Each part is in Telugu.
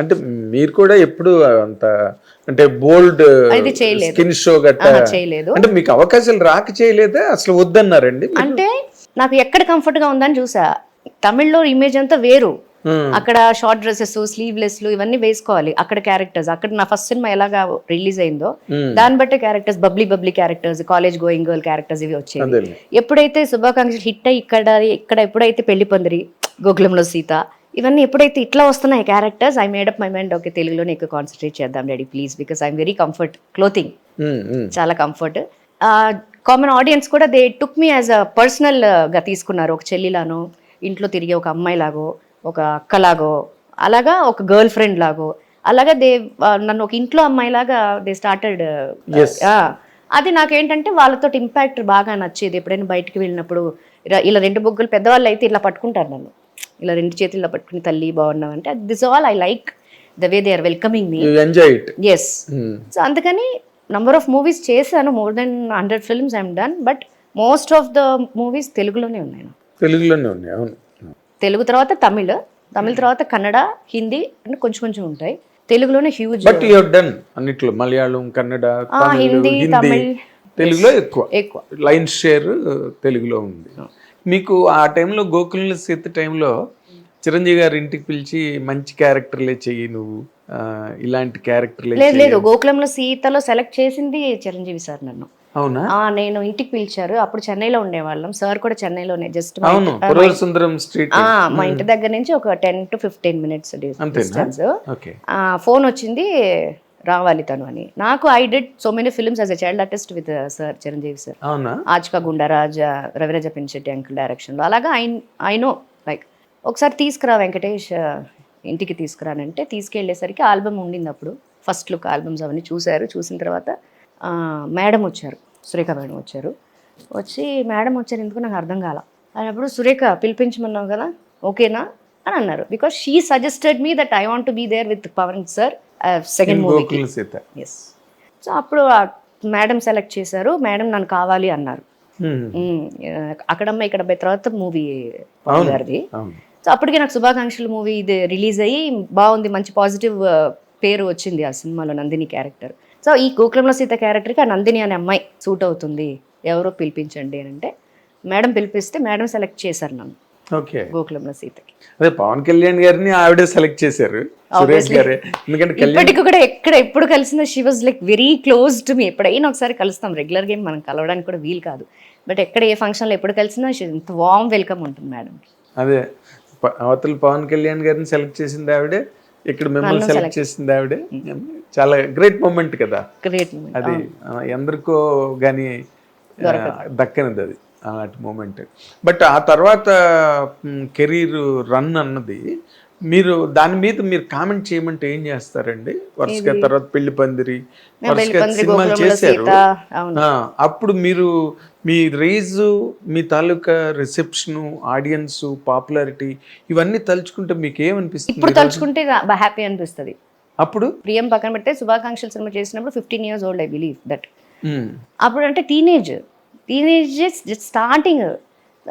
అంటే మీరు కూడా ఎప్పుడు అంత అంటే బోల్డ్. స్కిన్ షో గట్ట చేయలేదు. అంటే మీకు అవకాశాలు రాక చేయలేదా? అసలు వద్దన్నారండి అంటే నాకు ఎక్కడ కంఫర్ట్గా ఉందని చూసా. తమిళ్ళో ఇమేజ్ అంతా వేరు. అక్కడ షార్ట్ డ్రెస్సెస్ స్లీవ్లెస్లు ఇవన్నీ వేసుకోవాలి. అక్కడ క్యారెక్టర్స్ అక్కడ నా ఫస్ట్ సినిమా ఎలాగా రిలీజ్ అయిందో. దాన్ని బట్టే characters bubbly bubbly characters college going girl characters ఇవి వచ్చేవి. అదేలే. ఎప్పుడైతే శుభాకాంక్షలు హిట్ అయ్యి ఇక్కడ ఇక్కడ ఎప్పుడైతే పెళ్ళి పందిరి గోకులంలో సీత ఇవన్నీ ఎప్పుడైతే ఇట్లా వస్తున్నాయి characters I made up my mind okay తెలుగులోనే ఎక్కువ కాన్సన్ట్రేట్ చేద్దాం daddy please because I'm very comfort clothing. చాలా కంఫర్ట్ కామన్ ఆడియన్స్ కూడా they took me as a పర్సనల్గా తీసుకున్నారు. ఒక చెల్లిలానో ఇంట్లో తిరిగే ఒక అమ్మాయి లాగో ఒక అక్కలాగో అలాగా ఒక గర్ల్ ఫ్రెండ్ లాగో అలాగా దే నన్ను ఒక ఇంట్లో అమ్మాయి లాగా దే స్టార్టెడ్ Yes. అది నాకేంటంటే వాళ్ళతో ఇంపాక్ట్ బాగా నచ్చేది. ఎప్పుడైనా బయటికి వెళ్ళినప్పుడు ఇలా- ఇలా రెండు బొగ్గులు పెద్దవాళ్ళు అయితే ఇలా పట్టుకుంటారు నన్ను. ఇలా రెండు చేతుల్లో పట్టుకుని తల్లి బాగున్నావు? అంటే this all I like the way they are welcoming me enjoy it. Yes so అందుకని నంబర్ ఆఫ్ మూవీస్ చేశాను. More than hundred films I'm done but most of the movies తెలుగులోనే ఉన్నాయి. తెలుగులోనే ఉన్నాయి అవును. తెలుగు తర్వాత తమిళ్ తమిళ తర్వాత కన్నడ హిందీ అంటే కొంచెం కొంచెం ఉంటాయి. తెలుగులోనే హ్యూజ్ బట్ యు డన్ అన్నిట్లో మలయాళం కన్నడ హిందీ తమిళ్. తెలుగులో ఎక్కువ. ఎక్కువ. లైన్ షేర్ తెలుగులో ఉంది. మీకు ఆ టైంలో గోకుల సీత టైంలో చిరంజీవి గారి ఇంటికి పిలిచి మంచి క్యారెక్టర్లే చెయ్యి నువ్వు. ఇలాంటి క్యారెక్టర్లే లేదు లేదు. గోకులంలో సీతలో సెలెక్ట్ చేసింది చిరంజీవి సార్ నన్ను. అవునా? నేను ఇంటికి పిలిచారు. అప్పుడు చెన్నైలో ఉండేవాళ్ళం. సార్ కూడా చెన్నైలోనే జస్ట్ అవును. సుందరం స్ట్రీట్. మా ఇంటి దగ్గర నుంచి ఒక ten to fifteen minutes distance. Phone వచ్చింది. రావాలి తను అని. నాకు I did so many films as a child artist with sir Chiranjeevi sir ఆజ్కా గుండరాజ్ రవిరాజ పిన్శెట్టి అంకుల్ డైరెక్షన్లో అలాగా ఐ ఐ నో లైక్ ఒకసారి తీసుకురా వెంకటేష్ ఆ, ఇంటికి తీసుకురానంటే తీసుకెళ్ళేసరికి ఆల్బమ్ ఉండింది అప్పుడు. ఫస్ట్ లుక్ ఆల్బమ్స్ అవన్నీ చూశారు. చూసిన తర్వాత మేడం వచ్చారు. సురేఖ మేడం వచ్చారు. వచ్చి మేడం వచ్చారు ఎందుకు నాకు అర్థం కాల. అన్నప్పుడు సురేఖ పిలిపించమన్నావు కదా ఓకేనా? అని అన్నారు. Because she suggested me that I want to be there with Pawan sir second మూవీకి ఎస్ సో అప్పుడు మేడం సెలెక్ట్ చేశారు. మేడం నన్ను కావాలి అన్నారు. Hmm. మ్మ్. అక్కడమ్మ ఇక్కడ తర్వాత మూవీ గారిది. సో అప్పటికి నాకు శుభాకాంక్షలు మూవీ ఇది రిలీజ్ అయ్యి బాగుంది మంచి పాజిటివ్ పేరు వచ్చింది ఆ సినిమాలో నందిని క్యారెక్టర్ సో ఈ గోకులంలో సీత క్యారెక్టర్కి ఆ నందిని అనే అమ్మాయి సూట్ అవుతుంది. ఎవరో పిలిపించండి అని అంటే మేడం పిలిపిస్తే మేడం సెలెక్ట్ చేశారు నన్ను. ఓకే. గోకులంలో సీతకి. అదే పవన్ కళ్యాణ్ గారిని ఆవిడే సెలెక్ట్ చేశారు. సురేష్ గారే. ఎందుకంటే కళ్యాణ్ ఇప్పటికి కూడా ఎక్కడ ఎప్పుడు కలిసిన she was like very close to me ఎప్పుడైనా ఒకసారి కలుస్తాం. రెగ్యులర్ గేమ్ మనం కలవడానికి కూడా వీలు కాదు. బట్ ఎక్కడ ఏ ఫంక్షన్లో ఎప్పుడు కలిసినా ఇంత వామ్ వెల్కమ్ ఉంటుంది మేడం అదే అవతల పవన్ కళ్యాణ్ గారిని సెలెక్ట్ చేసింది ఆవిడే ఇక్కడ మిమ్మల్ని సెలెక్ట్ చేసింది ఆవిడే. చాలా గ్రేట్ మూమెంట్ కదా. గ్రేట్ అది ఆ, ఎందరికో కానీ దక్కనిది అది. అలాంటి మూమెంట్. బట్ ఆ తర్వాత కెరీర్ రన్ అన్నది మీరు దాని మీద మీరు కామెంట్ చేయమంటే ఏం చేస్తారండి? వరుసగా తర్వాత పెళ్ళి పందిరి వరుసగా సినిమాలు చేశారు. అప్పుడు మీరు మీ రేజ్ మీ తాలూకా రిసెప్షన్ ఆడియన్స్ పాపులారిటీ ఇవన్నీ తలుచుకుంటే మీకు ఏమనిపిస్తుంది ఇప్పుడు తలుచుకుంటే హ్యాపీ అనిపిస్తుంది. అప్పుడు? ప్రియం పక్కన పెట్టే శుభాకాంక్షలు సినిమా చేసినప్పుడు fifteen years old I believe that అప్పుడు అంటే టీనేజ్ టీనేజ్ స్టార్టింగ్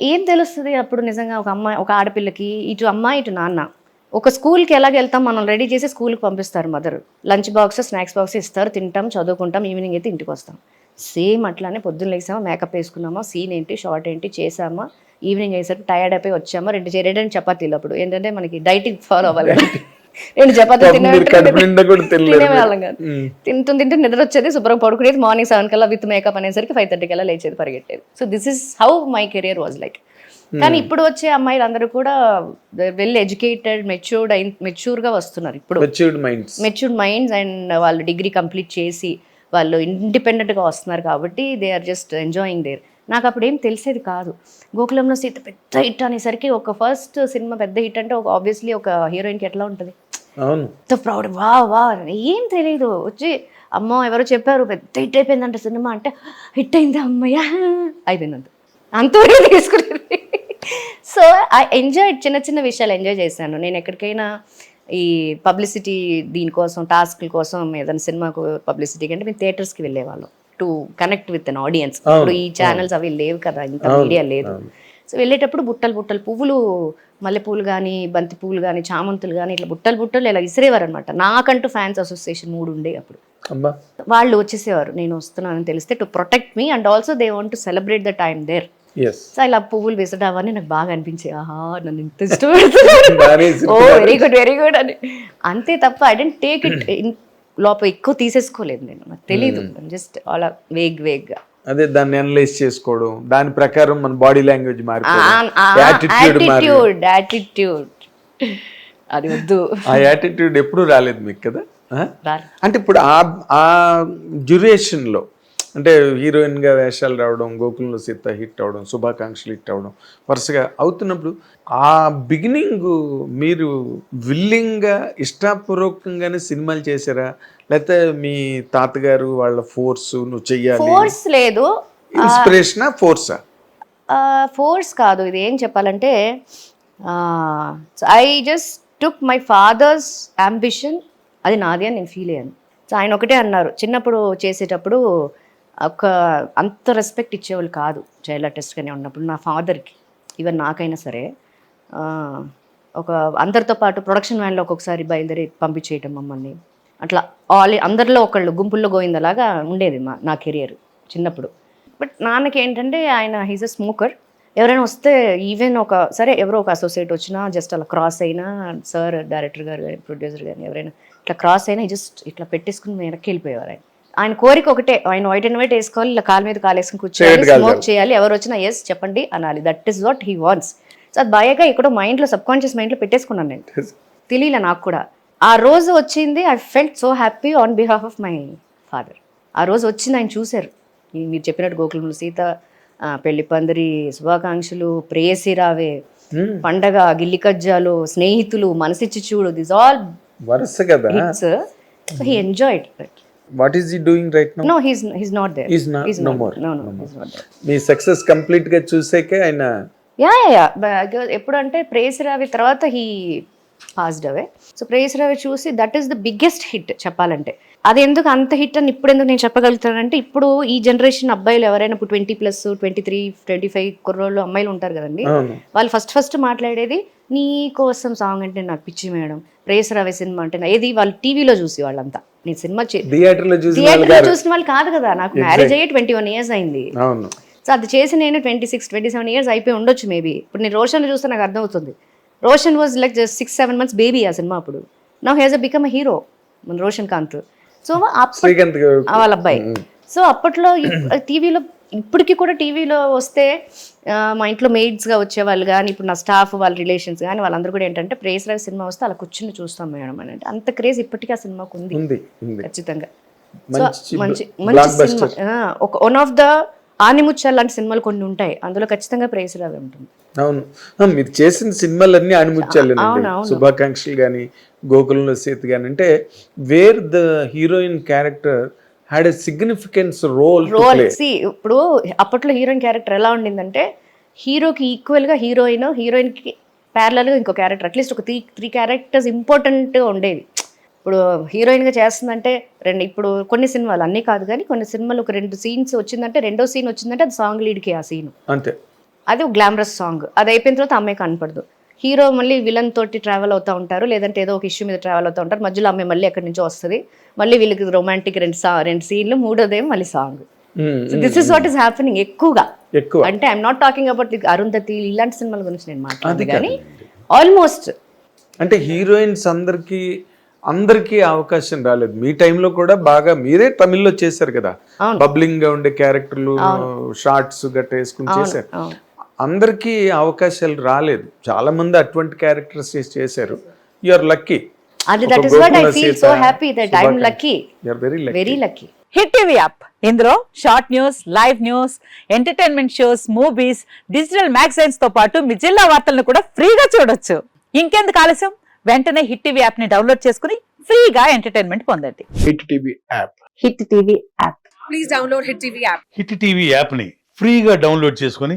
ఏం తెలుస్తుంది అప్పుడు నిజంగా ఒక అమ్మాయి ఒక ఆడపిల్లకి? ఇటు అమ్మాయి ఇటు నాన్న. ఒక స్కూల్కి ఎలాగ వెళ్తాం? మనం రెడీ చేసి స్కూల్కి పంపిస్తారు mother. Lunch box snacks box ఇస్తారు తింటాం చదువుకుంటాం ఈవినింగ్ అయితే ఇంటికి వస్తాం. సేమ్ అట్లానే పొద్దున్న లేసామా మేకప్ వేసుకున్నామా సీన్ ఏంటి షార్ట్ ఏంటి చేసామా ఈవినింగ్ అయ్యేసరికి టైర్డ్ అయిపోయి వచ్చామా రెండు చే- రెండు చపాతీలు అప్పుడు. ఏంటంటే మనకి డైటింగ్ ఫాలో అవ్వాలి. రెండు తినేవాళ్ళం కాదు. తింటూ తింటూ నిద్ర వచ్చేది శుభ్రం పడుకునేది మార్నింగ్ సెవెన్ కల్లా విత్ మేకప్ అనేసరికి ఫైవ్ థర్టీ కల్లా లేచేది పరిగెట్టేది. So this is how my career was like కానీ ఇప్పుడు వచ్చే అమ్మాయిలు అందరూ కూడా వెల్ ఎడ్యుకేటెడ్ మెచ్యూర్డ్ అయిన మెచ్యూర్గా వస్తున్నారు ఇప్పుడు. Matured minds matured minds and వాళ్ళు డిగ్రీ కంప్లీట్ చేసి వాళ్ళు ఇండిపెండెంట్గా వస్తున్నారు కాబట్టి they are just enjoying there నాకు అప్పుడు ఏం తెలిసేది కాదు. గోకులంలో సీత పెద్ద హిట్ అనేసరికి ఒక ఫస్ట్ సినిమా పెద్ద హిట్ అంటే ఒక ఆబ్వియస్లీ ఒక హీరోయిన్కి ఎట్లా ఉంటుంది? ఎంత ప్రౌడ్ వా వా ఏం తెలియదు వచ్చి అమ్మో ఎవరో చెప్పారు పెద్ద హిట్ అయిపోయిందంట సినిమా అంటే హిట్ అయింది అమ్మయ్య? అయిపోయిందంత అంతవరకు తీసుకునేది సో ఐ ఎంజాయ్ చిన్న చిన్న విషయాలు ఎంజాయ్ చేశాను. నేను ఎక్కడికైనా ఈ పబ్లిసిటీ దీనికోసం టాస్క్ల కోసం ఏదైనా సినిమాకు పబ్లిసిటీకి అంటే మేము థియేటర్స్కి వెళ్ళేవాళ్ళం. To connect with an audience ఇప్పుడు ఈ ఛానల్స్ అవి లేవు కదా ఇంత మీడియా లేదు. సో వెళ్ళేటప్పుడు బుట్టలు బుట్టలు పువ్వులు మల్లెపూలు కానీ బంతి పువ్వులు కానీ చామంతులు కానీ ఇట్లా బుట్టలు బుట్టలు ఇలా ఇసిరేవారు అనమాట నాకంటూ ఫ్యాన్స్ అసోసియేషన్ మూడు ఉండే అప్పుడు. వాళ్ళు వచ్చేసేవారు నేను వస్తున్నానని తెలిస్తే to protect me and also they want to celebrate the time there so ఇలా పువ్వులు వేసడం అవన్నీ నాకు బాగా అనిపించాయి ఆహా నన్ను ఇంత ఇష్టపడుతున్నారు. బాగానే oh very good very good అని. అంతే తప్ప ఐ డెంట్ టేక్ ఇట్ లోపల ఎక్కువ తీసేసుకోలేదు నేను. నాకు తెలీదు. జస్ట్ అలా వేగ్ వేగ్ అదే దాన్ని అనలైజ్ చేసుకోవడం. దాని ప్రకారం మన బాడీ లాంగ్వేజ్ యాటిట్యూడ్ అది వద్దు. ఆ యాటిట్యూడ్ ఎప్పుడు రాలేదు మీకు కదా. అంటే ఇప్పుడు ఆ ఆ డ్యూరేషన్లో అంటే హీరోయిన్గా వేషాలు రావడం గోకులంలో సీత హిట్ అవడం శుభాకాంక్షలు హిట్ అవడం వరుసగా అవుతున్నప్పుడు ఆ బిగినింగ్ మీరు విల్లింగ్గా ఇష్టాపూర్వకంగానే సినిమాలు చేశారా? లేకపోతే మీ తాతగారు వాళ్ళ ఫోర్స్ నువ్వు చెయ్యాలి? ఫోర్స్ లేదు. ఇన్స్పిరేషనా ఫోర్సా? ఫోర్స్ కాదు. ఇది ఏం చెప్పాలంటే I just took my father's ambition. అది నాది అని నేను ఫీల్ అయ్యాను. సో ఆయన ఒకటే అన్నారు. చిన్నప్పుడు చేసేటప్పుడు ఒక అంత రెస్పెక్ట్ ఇచ్చేవాళ్ళు కాదు చైల్డ్ ఆర్టిస్ట్గానే ఉన్నప్పుడు నా ఫాదర్కి ఈవెన్ నాకైనా సరే ఒక అందరితో పాటు ప్రొడక్షన్ వ్యాన్లో ఒక్కొక్కసారి బయలుదేరి పంపించేయటం మమ్మల్ని. అట్లా ఆల్ అందరిలో ఒకళ్ళు గుంపుల్లో గోయిందలాగా ఉండేది మా నా కెరియర్ చిన్నప్పుడు. బట్ నాన్నకి ఏంటంటే ఆయన హీజ్ అ స్మోకర్ ఎవరైనా వస్తే ఈవెన్ ఒక సరే ఎవరో ఒక అసోసియేట్ వచ్చినా జస్ట్ అలా క్రాస్ అయినా సార్ డైరెక్టర్ గారు కానీ ప్రొడ్యూసర్ కానీ ఎవరైనా ఇట్లా క్రాస్ అయినా జస్ట్ ఇట్లా పెట్టేసుకుని వెనక్కి వెళ్ళిపోయేవారు ఆయన. ఆయన కోరిక ఒకటే ఆయన వైట్ అండ్ వైట్ వేసుకోవాలి ఇలా కాలు మీద కాలు వేసుకుని కూర్చోవాలి. స్మోక్ చేయాలి ఎవరు వచ్చినా ఎస్ చెప్పండి అనాలి. That is what he wants so అది బాగా ఎక్కడో మైండ్లో సబ్ కాన్షియస్ మైండ్లో పెట్టేసుకున్నాను నేను. తెలియలే నాకు కూడా. ఆ రోజు వచ్చింది I felt so happy on behalf of my father ఆ రోజు వచ్చింది ఆయన చూశారు. మీరు చెప్పినట్టు గోకులంలో సీత పెళ్ళి పందిరి శుభాకాంక్షలు ప్రేయసి రావే పండగ గిల్లి కజ్జాలు స్నేహితులు మనసిచ్చి చూడు దిస్ ఆల్ వరుస కదా. Enjoyed what is he doing right no no he's he's not there He's not- no more. No no he's not there me success కంప్లీట్గా చూసాకే ఆయన యా యా యా ఎప్పుడంటే ప్రేయస్ రావి తర్వాత he passed away so Preyasi Raave చూసి that is the biggest hit చెప్పాలంటే. అది ఎందుకు అంత హిట్ అని ఇప్పుడు ఎందుకు నేను చెప్పగలుగుతానంటే ఇప్పుడు ఈ జనరేషన్ అబ్బాయిలు ఎవరైనా ఇప్పుడు twenty plus twenty three twenty five కుర్రోళ్ళు అమ్మాయిలు ఉంటారు కదండి. వాళ్ళు ఫస్ట్ ఫస్ట్ మాట్లాడేది నీ కోసం సాంగ్ అంటే నాకు పిచ్చి మేడం. ప్రేయస్ రావే సినిమా అంటే ఏది వాళ్ళు టీవీలో చూసి వాళ్ళంతా. నేను సినిమా థియేటర్లో చూసి థియేటర్లో చూసిన వాళ్ళు కాదు కదా. నాకు మ్యారేజ్ అయ్యి ట్వంటీ వన్ ఇయర్స్ అయింది సో అది చేసి నేను twenty six twenty seven years అయిపోయి ఉండొచ్చు మేబీ ఇప్పుడు నేను రోషన్ చూస్తే నాకు అర్థమవుతుంది. Roshan was like just six seven months baby ఆ సినిమా అప్పుడు. నా has a become a hero మన రోషన్ కాంత్. సో వాళ్ళ అబ్బాయి. సో అప్పట్లో టీవీలో ఇప్పటికీ కూడా టీవీలో వస్తే మా ఇంట్లో మేడ్స్గా వచ్చేవాళ్ళు కానీ ఇప్పుడు నా స్టాఫ్ వాళ్ళ రిలేషన్స్ కానీ వాళ్ళందరూ కూడా ఏంటంటే ప్రేస్ రావు సినిమా వస్తే అలా కూర్చుని చూస్తాం మేడం అని అంటే అంత క్రేజ్ ఇప్పటికీ ఆ సినిమాకు ఉంది. ఖచ్చితంగా. సో మంచి మంచి సినిమా. ఒక వన్ ఆఫ్ ద ఆనిముత్యాలు లాంటి సినిమాలు కొన్ని ఉంటాయి. అందులో ఖచ్చితంగా ప్రేస్ రావే ఉంటుంది. అవును. మీరు చేసిన సినిమాలన్నీ అవును. శుభాకాంక్షలు కానీ గోకులంలో సీత కానీ అంటే where the heroine character had a significance role role see ఇప్పుడు అప్పట్లో హీరోయిన్ క్యారెక్టర్ ఎలా ఉండిందంటే హీరోకి ఈక్వల్గా హీరోయిన్ హీరోయిన్కి ప్యారలల్గా ఇంకో క్యారెక్టర్ అట్లీస్ట్ ఒక త్రీ త్రీ క్యారెక్టర్స్ ఇంపార్టెంట్ ఉండేవి. ఇప్పుడు హీరోయిన్గా చేస్తుందంటే రెండు ఇప్పుడు కొన్ని సినిమాలు అన్నీ కాదు కానీ కొన్ని సినిమాలు ఒక రెండు సీన్స్ వచ్చిందంటే రెండో సీన్ వచ్చిందంటే అది సాంగ్ లీడ్కి ఆ సీన్ అంతే. అది ఒక గ్లామరస్ సాంగ్ అది అయిపోయిన తర్వాత అమ్మాయి కనపడదు. హీరో మళ్ళీ విలన్ తోటి ట్రావెల్ అవుతూ ఉంటారు లేదంటే ఏదో ఒక ఇష్యూ మీద ట్రావెల్ అవుతూ ఉంటారు. మధ్యలో అమ్మాయి మళ్ళీ ఎక్కడి నుంచో వస్తుంది. మళ్ళీ వీళ్ళకి రొమాంటిక్ రెండు సా రెండు సీన్లు మూడోదేమో మళ్ళీ song this is what is happening ఎక్కువగా. ఎక్కువ. అంటే I'm not talking about Arundhati ఇలాంటి సినిమాల గురించి నేను మాట్లాడదు కానీ. ఆల్మోస్ట్ అంటే హీరోయిన్స్ అందరికి అందరికీ అవకాశం రాలేదు. మీ టైంలో కూడా బాగా మీరే తమిళ్ళో చేశారు కదా. బబ్లింగ్గా ఉండే క్యారెక్టర్లు షార్ట్స్ గట్ట వేసుకుని చేశారు. అందరికీ అవకాశాలు రాలేదు. చాలా మంది అటువంటి క్యారెక్టర్స్ చేశారు. You are lucky that is what I feel so happy that I'm lucky you are very lucky very lucky Hit TV app ఇందులో short news live news entertainment shows movies digital మ్యాగజైన్స్తో పాటు మీ జిల్లా వార్తలను కూడా ఫ్రీగా చూడొచ్చు. ఇంకెందుకు ఆలస్యం? వెంటనే హిట్ టీవీ యాప్ని డౌన్లోడ్ చేసుకుని ఫ్రీగా ఎంటర్టైన్మెంట్ పొందండి. Hit TV app Hit TV app Hit TV యాప్ని ఫ్రీగా డౌన్లోడ్ చేసుకొని